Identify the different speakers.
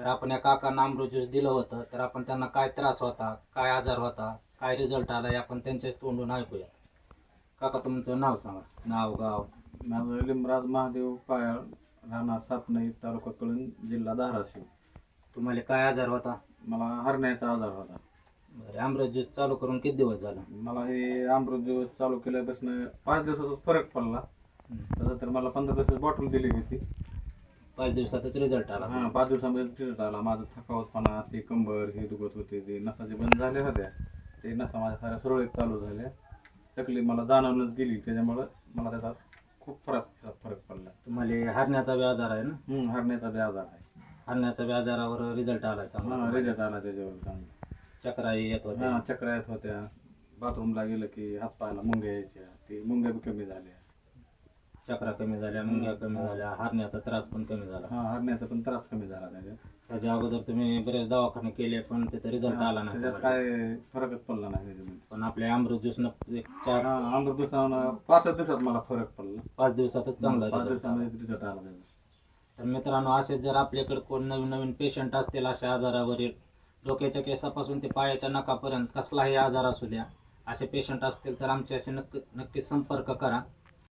Speaker 1: तर आपण या काकांना अमृत ज्यूस दिलं होतं तर आपण त्यांना काय त्रास होता काय आजार होता काय रिझल्ट आला हे आपण त्यांच्याच तोंडून ऐकूया. काका तुमचं नाव सांगा. नाव गाव.
Speaker 2: माझं लिमराज महादेव पायाळ राहणार सातनई तालुका कळून जिल्हा धाराशिव.
Speaker 1: तुम्हाला काय आजार होता?
Speaker 2: मला हरण्याचा आजार होता.
Speaker 1: बरं अमृत ज्यूस चालू करून किती दिवस झाला?
Speaker 2: मला हे अमृत दिवस चालू केल्यापासून पाच दिवसाचाच फरक पडला. तसं तर मला पंधरा दिवसाची बॉटल दिली होती.
Speaker 1: पाच दिवसातच रिझल्ट आला.
Speaker 2: हा पाच दिवसामध्ये रिझल्ट आला. माझं थकावतपणा ते कंबर हे दुखत होते ते नसाचे बंद झाले होत्या ते नसा माझ्या साऱ्या सुरळीत चालू झाल्या. तकलीफ मला जाणवूनच गेली. त्याच्यामुळं मला त्याचा खूप फरक फरक पडला.
Speaker 1: तुम्हाला हरण्याचा बी आजार आहे ना?
Speaker 2: हम्म, हरण्याचा बी आजार आहे.
Speaker 1: हरण्याच्या बी आजारावर रिझल्ट आला
Speaker 2: हा
Speaker 1: चांगला
Speaker 2: रिझल्ट आला त्याच्यावर चांगला.
Speaker 1: चक्राई येत होत्या.
Speaker 2: हा चक्र येत होत्या. बाथरूमला गेलं की हात पायाला मुंग्या यायच्या. ते मुंग्या बी कमी झाल्या.
Speaker 1: चक्रा कमी झाल्या मुंग्या कमी झाल्या हरण्याचा त्रास पण कमी झाला.
Speaker 2: हा हरण्याचा पण त्रास कमी झाला
Speaker 1: त्याच्या अगोदर तुम्ही बरेच दवाखाने केले पण तिथे रिझल्ट आला नाही.
Speaker 2: त्याच्यात
Speaker 1: तुम्हाला.
Speaker 2: काय फरकच पडला नाही त्याच्यामध्ये
Speaker 1: पण आपल्या अमृत ज्यूस चार
Speaker 2: हा अमृत दिवसानं पाच दिवसात मला फरक पडला.
Speaker 1: पाच दिवसातच चांगला
Speaker 2: पाच
Speaker 1: result आला.
Speaker 2: दिवसामध्ये रिझल्ट आला त्याचा.
Speaker 1: तर मित्रांनो असे जर आपल्याकडे कोण नवीन नवीन पेशंट असतील अशा आजारावरील डोक्याच्या केसापासून ते पायाच्या नखापर्यंत कसलाही आजार असू द्या असे पेशंट असतील तर आमच्याशी नक्की नक्की संपर्क करा.